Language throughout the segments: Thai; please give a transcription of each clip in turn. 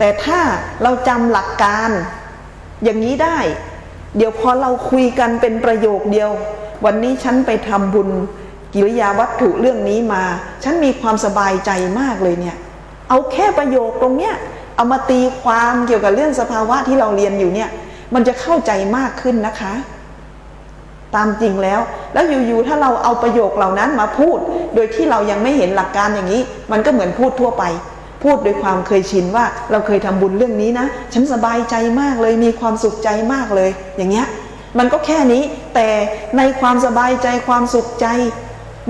แต่ถ้าเราจำหลักการ อย่างนี้ได้ เดี๋ยวพอเราคุยกันเป็นประโยคเดียว วันนี้ฉันไปทำบุญกิริยาวัตถุเรื่องนี้มา ฉันมีความสบายใจมากเลยเนี่ย เอาแค่ประโยคตรงเนี้ยเอามาตีความเกี่ยวกับเรื่องสภาวะที่เราเรียนอยู่เนี่ย มันจะเข้าใจมากขึ้นนะคะ ตามจริงแล้ว แล้วอยู่ๆถ้าเราเอาประโยคเหล่านั้นมาพูด โดยที่เรายังไม่เห็นหลักการอย่างนี้ มันก็เหมือนพูดทั่วไป พูดโดยความเคยชินว่าเราเคยทำบุญเรื่องนี้นะ ฉันสบายใจมากเลยมีความสุขใจมากเลย อย่างเงี้ยมันก็แค่นี้แต่ในความสบายใจความสุขใจ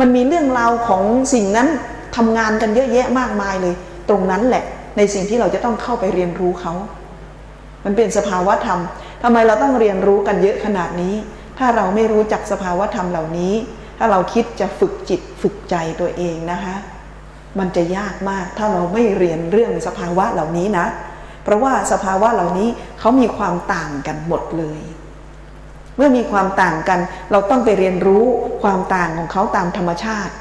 มันมีเรื่องราวของสิ่งนั้นทำงานกันเยอะแยะมากมายเลย ตรงนั้นแหละ ในสิ่งที่เราจะต้องเข้าไปเรียนรู้เขา มันเป็นสภาวะธรรมทำไมเราต้องเรียนรู้กันเยอะขนาดนี้ ถ้าเราไม่รู้จักสภาวะธรรมเหล่านี้ ถ้าเราคิดจะฝึกจิตฝึกใจตัวเองนะคะ มันจะยากมากถ้าเราไม่เรียนเรื่องสภาวะเหล่านี้นะ เพราะว่าสภาวะเหล่านี้เขามีความต่างกันหมดเลย เมื่อมีความต่างกัน เราต้องไปเรียนรู้ความต่างของเขาตามธรรมชาติ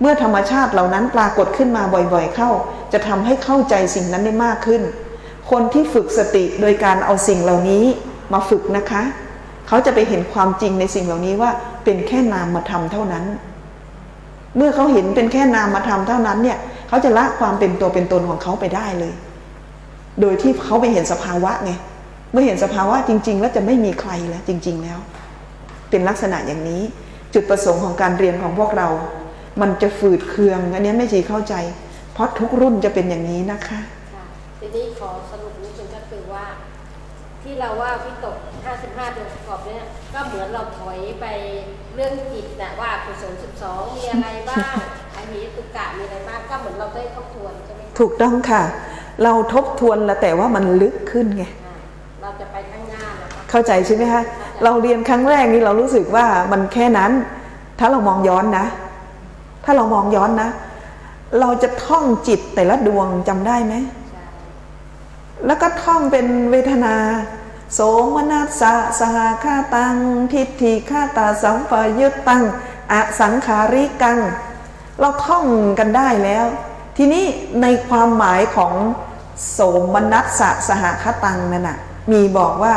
เมื่อธรรมชาติเหล่านั้นปรากฏขึ้นมาบ่อยๆ เข้า จะทำให้เข้าใจสิ่งนั้นได้มากขึ้น คนที่ฝึกสติโดยการเอาสิ่งเหล่านี้มาฝึกนะคะ เขาจะไปเห็นความจริงในสิ่งเหล่านี้ว่าเป็นแค่นามธรรมเท่านั้น เมื่อเขาเห็นเป็นแค่นามธรรมเท่านั้นเนี่ยเขาจะละความเป็นตัวเป็นตนของเขาไปได้เลย โดยที่เขาไปเห็นสภาวะไงเมื่อเห็นสภาวะจริง ๆ แล้วจะไม่มีใครแล้วจริง ๆแล้ว เป็นลักษณะอย่างนี้ จุดประสงค์ของการเรียนของพวกเรา มันจะฝืดเคืองอันนี้ไม่ชีเข้าใจ เพราะทุกรุ่นจะเป็นอย่างนี้นะคะค่ะทีนี้ขอสรุปนิดนึงก็คือว่า ที่เราว่าวิตก 55ดวงประกอบเนี่ยก็เหมือนเราถอยไปเรื่องจิตนะว่ากุศล12 มีอะไรบ้างอหิตุกะมีอะไรบ้างก็เหมือนเราได้ทบทวนใช่ไหมคะถูกต้องค่ะ เราทบทวนแล้วแต่ว่ามันลึกขึ้นไงอ่าเราจะไปข้างหน้านะคะเข้าใจใช่ไหมคะเราเรียนครั้งแรกนี่เรารู้สึกว่ามันแค่นั้น ถ้าเรามองย้อนนะ ถ้าเรามองย้อนนะ เราจะท่องจิตแต่ละดวงจำได้ไหมใช่ แล้วก็ท่องเป็นเวทนา โสมนัสสะสหาคาตัง ทิฏฐิฆาตาสัมปยุตตังอสังขาริกัง เราท่องกันได้แล้ว ทีนี้ในความหมายของโสมนัสสะสหคตังนั่นน่ะมีบอกว่า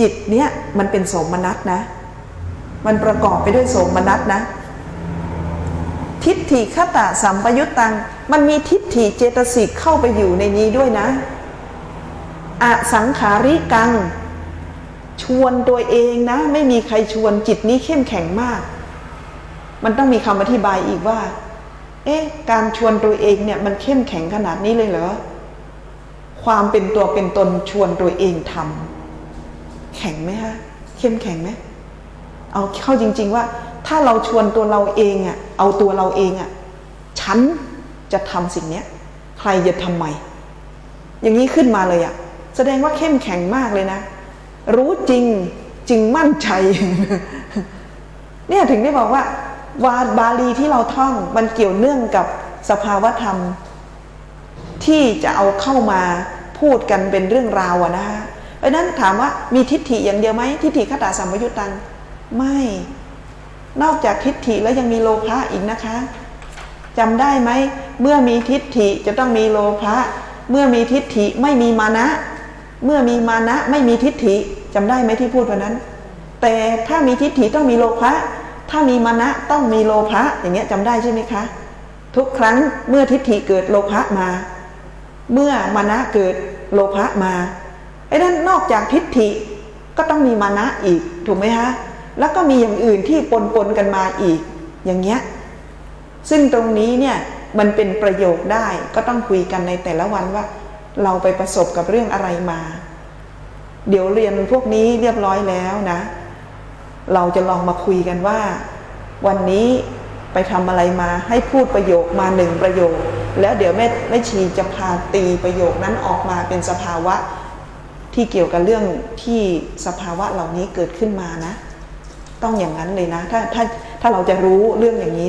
จิตเนี้ยมันเป็นโสมนัสนะ มันประกอบไปด้วยโสมนัสนะ ทิฏฐิคตะสัมปยุตตัง มันมีทิฏฐิเจตสิกเข้าไปอยู่ในนี้ด้วยนะ อสังขาริกัง ชวนตัวเองนะ ไม่มีใครชวนจิตนี้เข้มแข็งมาก มันต้องมีคำอธิบายอีกว่า เอ๊ะ การชวนตัวเองเนี่ย มันเข้มแข็งขนาดนี้เลยเหรอ ความเป็นตัวเป็นตนชวนตัวเองทำแข็งไหมฮะ เข้มแข็งไหมเอาเข้าจริง ๆ ว่า ถ้าเราชวนตัวเราเองอะเอาตัวเราเองอะฉันจะทำสิ่งเนี้ย ใครจะทำไมอย่างนี้ขึ้นมาเลยอะ แสดงว่าเข้มแข็งมากเลยนะ รู้จริงจึงมั่นใจ เนี่ยถึงได้บอกว่า วาบาลีที่เราท่องมันเกี่ยวเนื่องกับสภาวธรรม ที่จะเอาเข้ามาพูดกันเป็นเรื่องราวอะนะคะเพราะนั้นถามว่ามีทิฏฐิอย่างเดียวไหมทิฏฐิคตาสัมปยุตตังไม่นอกจากทิฏฐิแล้วยังมีโลภะอีกนะคะจำได้ไหมเมื่อมีทิฏฐิจะต้องมีโลภะเมื่อมีทิฏฐิไม่มีมานะ เมื่อมีมานะไม่มีทิฏฐิจำได้ไหมที่พูดวันนั้น แต่ถ้ามีทิฏฐิต้องมีโลภะถ้ามีมานะต้องมีโลภะอย่างเงี้ยจำได้ใช่ไหมคะ ทุกครั้งเมื่อทิฏฐิเกิดโลภะมา เมื่อมานะเกิดโลภะมาไอ้นั้นนอกจากทิฏฐิก็ต้องมีมานะอีกถูกไหมคะแล้วก็มีอย่างอื่นที่ปนปนกันมาอีก อย่างเงี้ยซึ่งตรงนี้เนี่ยมันเป็นประโยคได้ก็ต้องคุยกันในแต่ละวันว่า เราไปประสบกับเรื่องอะไรมา เดี๋ยวเรียนพวกนี้เรียบร้อยแล้วนะ เราจะลองมาคุยกันว่า วันนี้ไปทำอะไรมาให้พูดประโยคมาหนึ่งประโยค แล้วเดี๋ยวแม่แม่ชีจะพาตีประโยคนั้นออกมาเป็นสภาวะที่เกี่ยวกับเรื่องที่สภาวะเหล่านี้เกิดขึ้นมานะ ต้องอย่างนั้นเลยนะ ถ้าถ้าถ้าเราจะรู้เรื่องอย่างนี้นะ